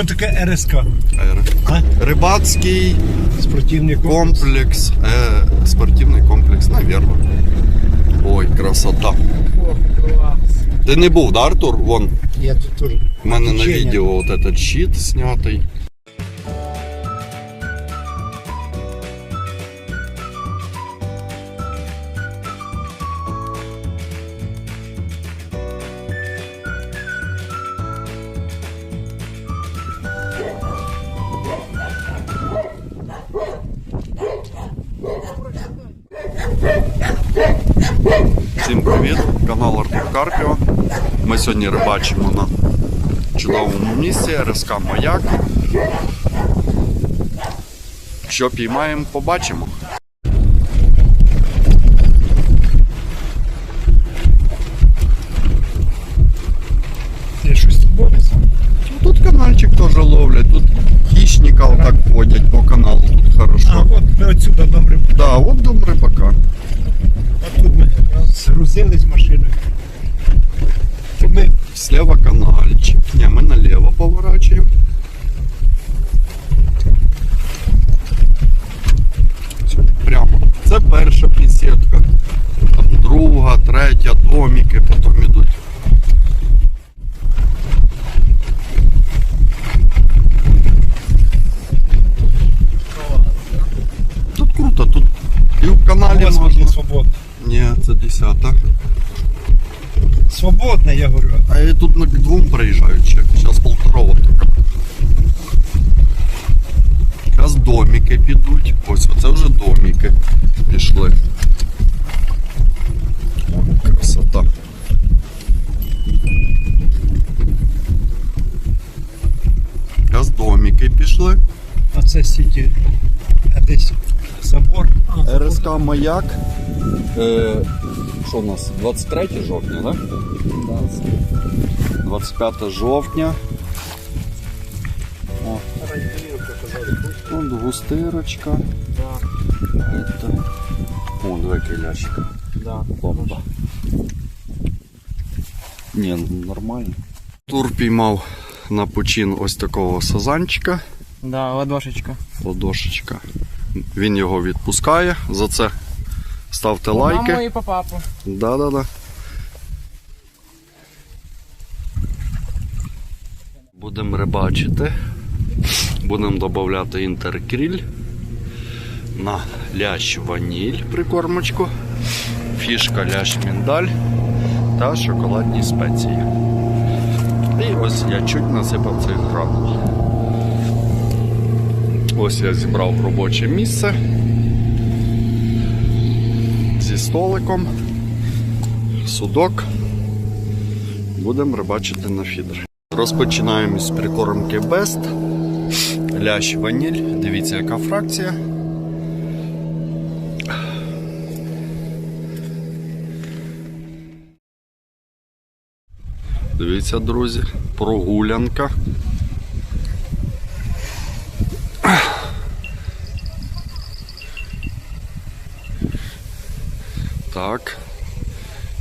Що таке РСК? Р- А? Рибацький Спортивний комплекс. комплекс. Е, спортивний комплекс, навірно. Ой, красота. Ти не був, да, Артур? Вон, Я тут теж. у мене на Течення. відео вот этот щит снятий. Сьогодні рибачимо на чудовому місці РСК Маяк. Що піймаємо, побачимо. Ти щось тут бореться? Тут канальчик теж ловлять, тут хищника отак ходять по каналу, тут А, хорошо. от ми отсюда добре. Да, от дом рибака. А тут ми якраз згрузились машиною. Тут Слева канальчик. Ні, ми наліво поворачуємо. Прямо. Це перша підсітка. Там друга, третя, доміки потім йдуть. Тут круто, тут і в каналі можна. Ні, це десята. Свободно, я говорю. А я тут на двом проезжаю чек. Сейчас полторого только. Зараз домики підуть. Ось оце вже домики пішли. О, красота. Зараз домики пішли. А це стільки а десь забор. А, РСК Маяк. Е, що у нас? 23 жовтня, так? Да? 25 жовтня. О, Вон густирочка. Это... О, два килящика. Да. Бомба. Ні, ну, нормально. Тур піймав на почин ось такого сазанчика. Да, ладошечка. Ладошечка. Він його відпускає. За це ставте лайки. маму і по папу. Да, да, да. Будемо рибачити. Будемо додати інтеркріль на лящ ваніль прикормочку, фішка лящ міндаль та шоколадні спеції. І ось я чуть насипав цих гранул. Ось я зібрав робоче місце зі столиком судок. Будемо рибачити на фідер. Розпочинаємо з прикормки Best. Лящ ваніль. Дивіться, яка фракція. Дивіться, друзі, прогулянка. Так.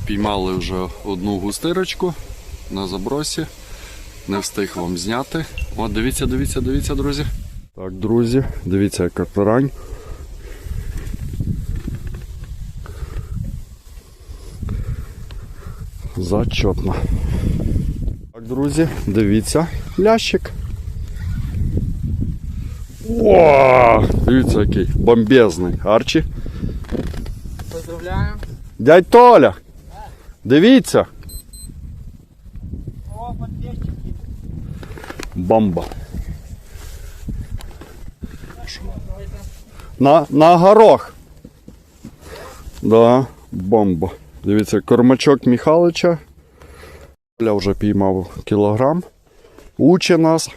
Піймали вже одну густирочку на забросі. Не встиг вам зняти. О, дивіться, дивіться, дивіться, друзі. Так, друзі, дивіться, яка тарань. Зачетно. Так, друзі, дивіться, лящик. О, дивіться, який бомбезний. Арчі. Дядь Толя, дивіться. О, подписчики. Бомба. На, на горох. Да, бомба. Дивіться, кормачок Михалича. Я вже піймав кілограм. Уче нас.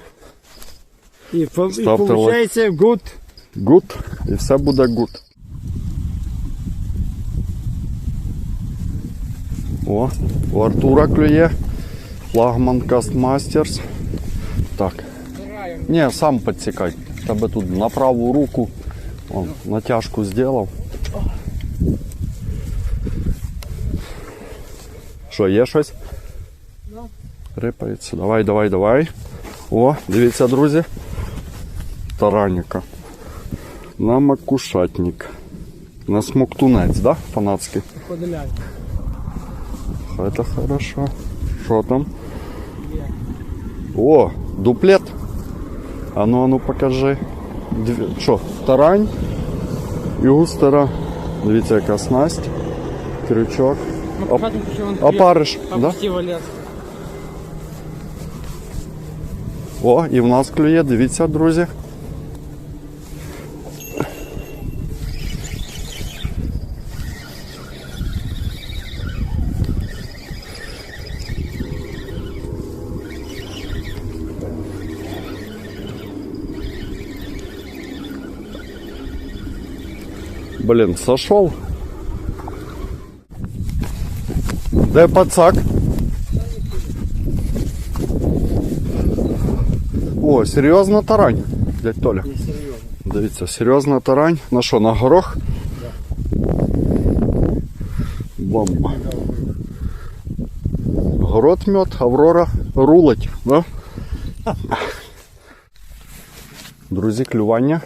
І, і виходить гуд. Гуд. І все буде гуд. О, у Артура клює. Флагман Кастмастерс. Так. Не, сам подсекай. Тебе тут на праву руку он, натяжку сделал. Що, є щось? Рипається. Давай, давай, давай. О, дивіться, друзі. Тараніка. На макушатник. На смоктунець, да? Фанатський. Подиляй. Это хорошо. Що там? О, дуплет. А ну, а ну покажи. Дві... Що, тарань і густера. Дивіться, яка снасть. Крючок. Ну, Оп- покажем, що він Опариш, да? Опусти валет. О, і в нас клює, дивіться, друзі. Блин, сошел. Де пацак? О, серйозна тарань, дядь Толя. Не серйозно. Дивіться, серйозна тарань. На що, на горох? Бомба. Город мед, Аврора рулить, да? Друзі, клювання.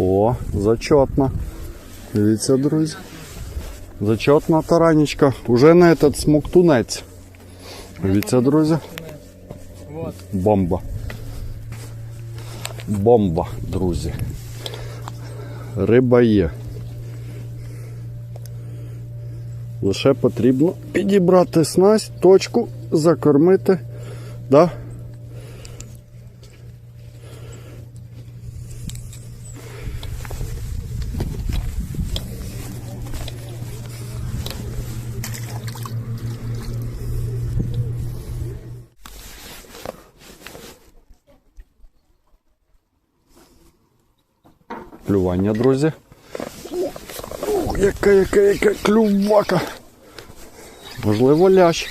О, зачетно. Дивіться, друзі. Зачетна таранечка. Уже на этот смоктунець. Дивіться, друзі. Бомба. Бомба, друзі. Риба є. Лише потрібно підібрати снасть, точку, закормити. Да? Клювання, друзі. О, яка, яка, яка клювака. Можливо, лящ.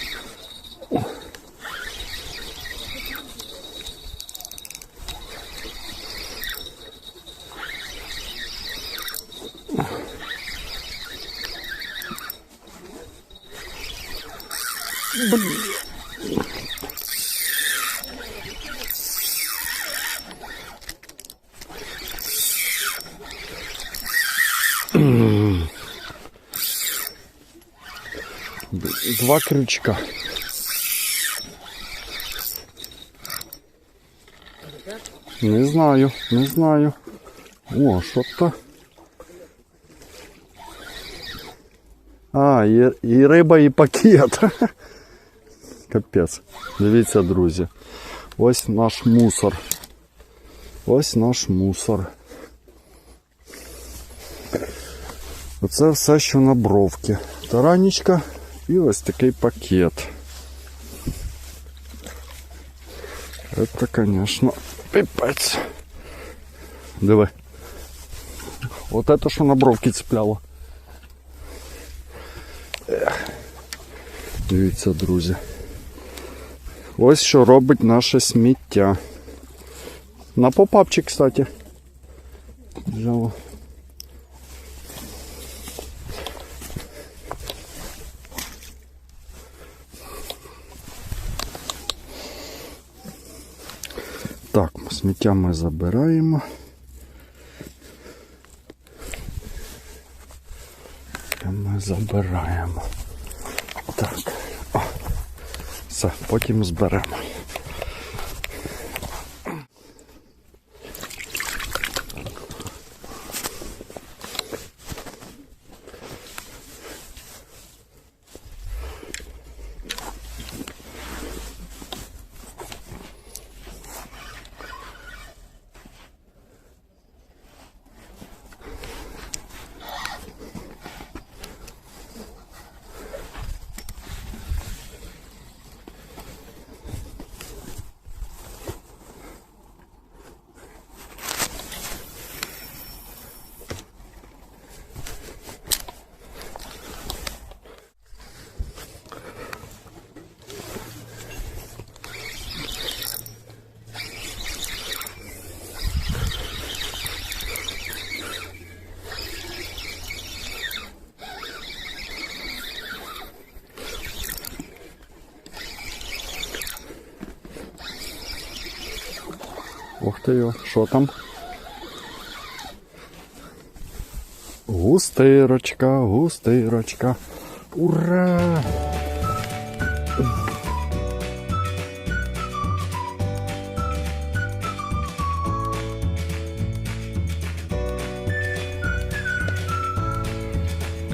Два крючка. Не знаю, не знаю. О, що то. А, і, і риба, і пакет. Капець. Дивіться, друзі. Ось наш мусор. Ось наш мусор. Оце все, що на бровки. Таранічка і ось такий пакет. Це, звісно, пипець. Диви. От це, що на бровки цепляло. Ех. Дивіться, друзі. Ось що робить наше сміття. На попапчик, кстати. Взяло. Так, сміття ми забираємо. Ми забираємо. Так. О, все, потім зберемо. Ох ти йо, що там? Густирочка, густирочка. Ура!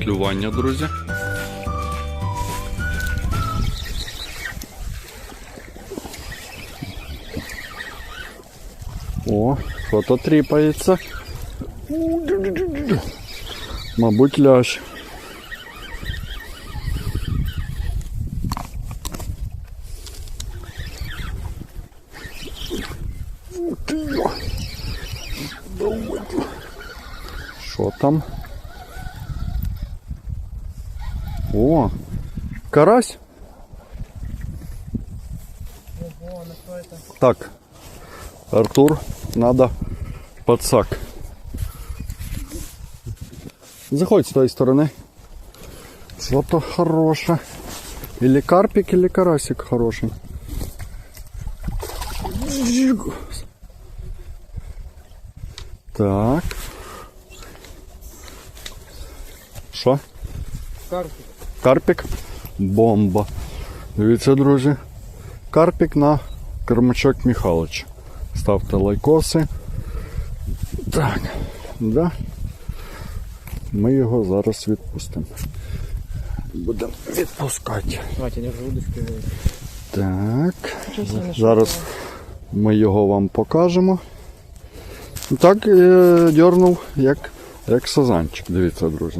Клювання, друзі. О, що-то тріпається. Мабуть, лящ. Що там? О, карась. Так, Артур, надо подсак. Заходь с той стороны. Что-то хорошее. Или карпик, или карасик хороший. Так. Що? Карпик. Карпік. Бомба. Дивіться, друзі. Карпік на Кермачок Михайлович. Ставте лайкоси. Так. Да. Ми його зараз відпустимо. Будемо відпускати. Давайте, не удочки. Так. Зараз ми його вам покажемо. Так е, дьорнув, як, як сазанчик. Дивіться, друзі.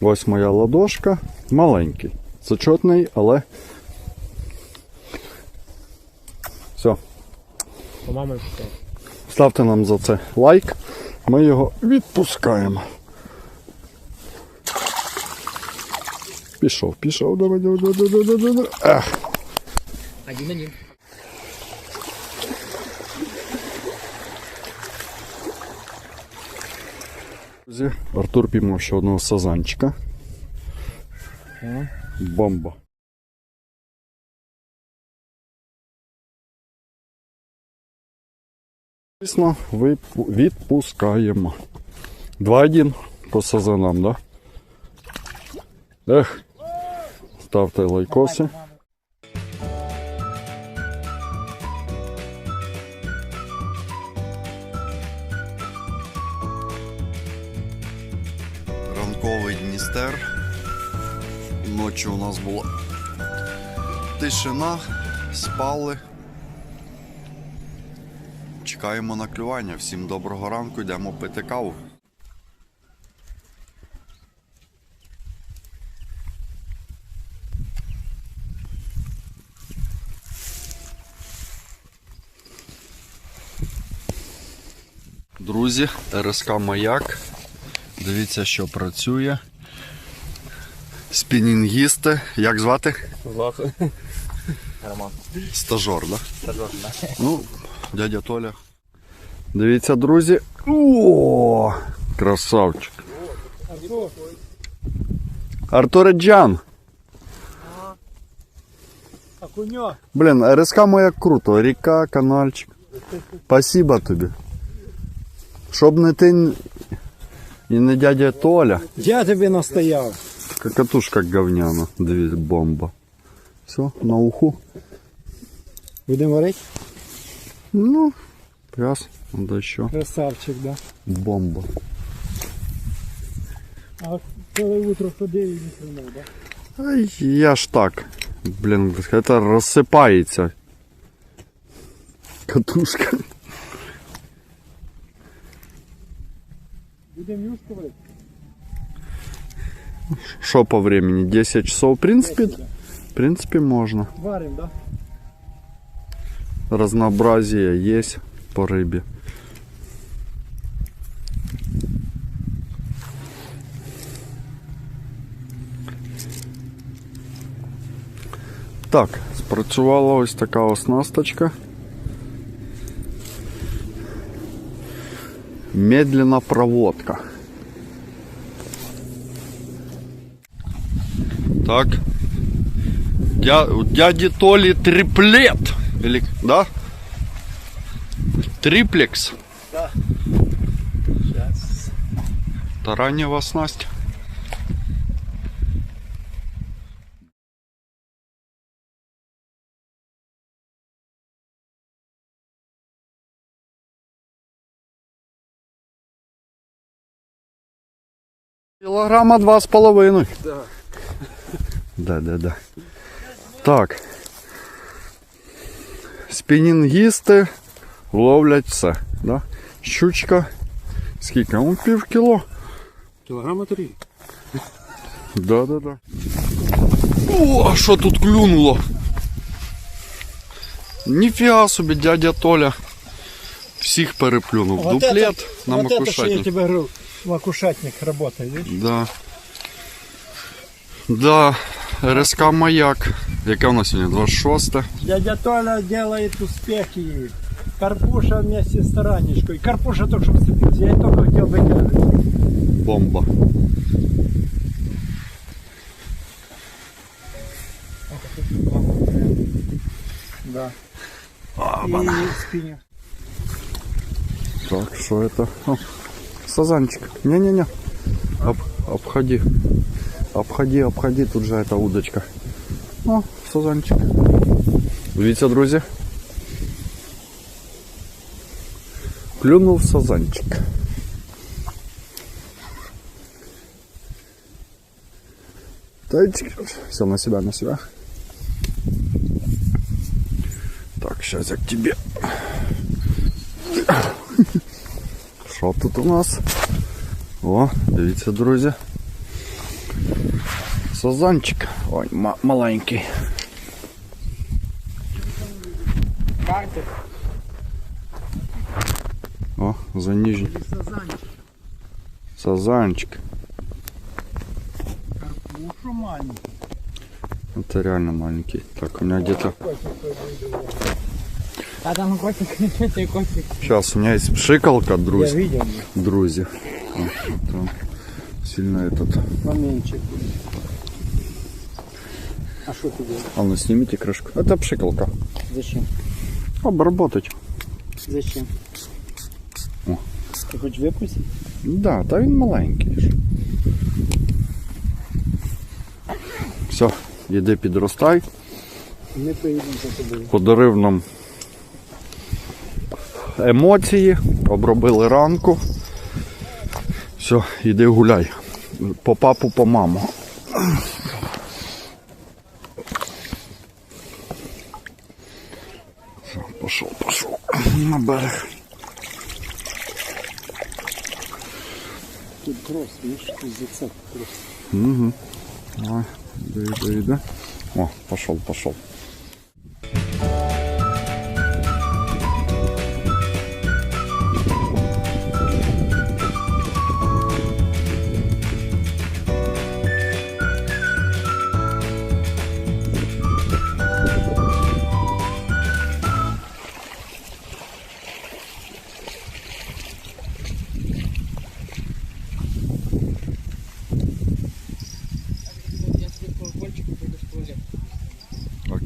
Ось моя ладошка. Маленький. Зачетний, але. Все. По мамі пішов. Ставте нам за це лайк. Ми його відпускаємо. Пішов, пішов. Давай, давай, давай, давай, давай, давай. Ех. Один один. Друзі, Артур піймав ще одного сазанчика. Бомба. Звісно, відпускаємо. 2-1 по сазанам, да? Ех. Ставте лайкоси. Ранковий Дністер. Ночі у нас була тишина, спали. Чекаємо на клювання. Всім доброго ранку, йдемо пити каву. Друзі, РСК Маяк. Дивіться, що працює. Спінінгісти. Як звати? Злато. Роман. Стажор, да? Ну, дядя Толя. Дивіться, друзі. О, красавчик. Артуреджан. Окуньок. Блін, РСК моя круто. Ріка, канальчик. Спасибо тобі. Щоб не ти і не дядя Толя. Я тобі настояв. Катушка говняна. Дивись, бомба. Все, на уху. Будемо варити? Ну, пляс. Да що. Красавчик, да. Бомба. А коли утро ходив і не сильно, да? Ай, я ж так. Блін, це розсипається. Катушка. Будемо юшку варити? Що по времени? 10 часов. В принципе, в принципе можно. Варимо, да? Разнообразие есть по рыбе. Так, спрацювала ось така оснасточка. Медленно проводка. Так. Дя... Дяди Толи триплет. Или... Да? Триплекс? Да. Сейчас. Это ранняя снасть. Килограмма два с половиной. Да. Да, да, да. Так Спінінгісти ловлять все. Да? Щучка. Скільки? Ну, пів кіло. Кілограма три. Да, да, да. О, а що тут клюнуло? Ніфіга собі, дядя Толя. Всіх переплюнув. Вот Дуплет это- на вот это, что я макушатник. тебе говорю, макушатник работает, видишь? Да. Да, РСК Маяк. Яке у нас сьогодні? 26. Дядя Толя делает успехи. Карпуша вместе с таранечкой. Карпуша только что вцепился. Я только хотел вытягивать. Бомба. Да. А, И спиннинг. Так, что это? О, сазанчик. Не-не-не. Об, обходи. Обходи, обходи, тут же эта удочка. О, сазанчик. Дивіться, друзі. Клюнув сазанчик. Тайчик. Все, на себя, на себя. Так, сейчас я к тебе. Що тут у нас? О, дивіться, друзі. Сазанчик. Ой, ма- маленький. Карти. О, за нижній. Сазанчик. Карпушу маленький. Это реально маленький. Так, у меня где-то... А там котик, цей котик. Сейчас, у меня есть пшикалка, Я друзі. видел, Друзі. О, там сильно этот... поменьше. А что ты делаешь? А ну снимите крышку. Это пшикалка. Зачем? Обработать. Зачем? О. Ти хочеш випустити? Да, та він маленький. ж. Все, іди підростай. Мы поедем за тобой. Подарив нам емоції, обробили ранку. Все, іди гуляй. По папу, по маму. Пошел, пошел на берег. Тут кросс, видишь, тут зацеп кросс. Угу. Давай, иди, иди, иди. О, пошел, пошел.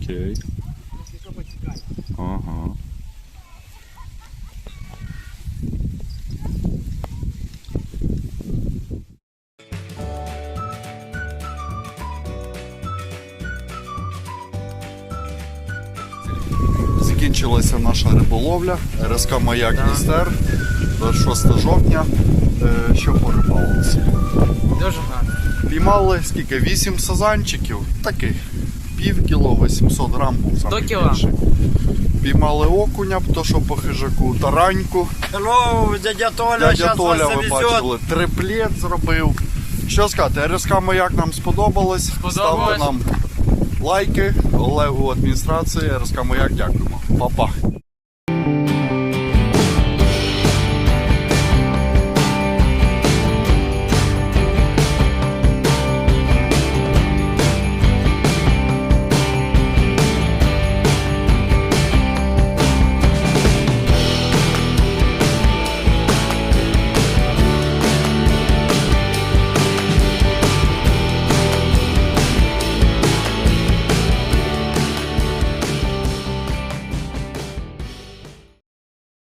Окей. Ага. Закінчилася наша риболовля. РСК Маяк Дністер. 26 жовтня. Е, Що по рибалці? Дуже гарно. Піймали скільки? 8 сазанчиків. Таких. Пів кіло, 800 грам був сам До кіла. більший. Піймали окуня, то що по хижаку, тараньку. Hello, дядя Толя, Дядя Толя, вас ви бачили, триплет зробив. Що сказати, РСК Маяк нам сподобалось. Ставте нам лайки. Олегу адміністрації, РСК Маяк, дякуємо. Па-па.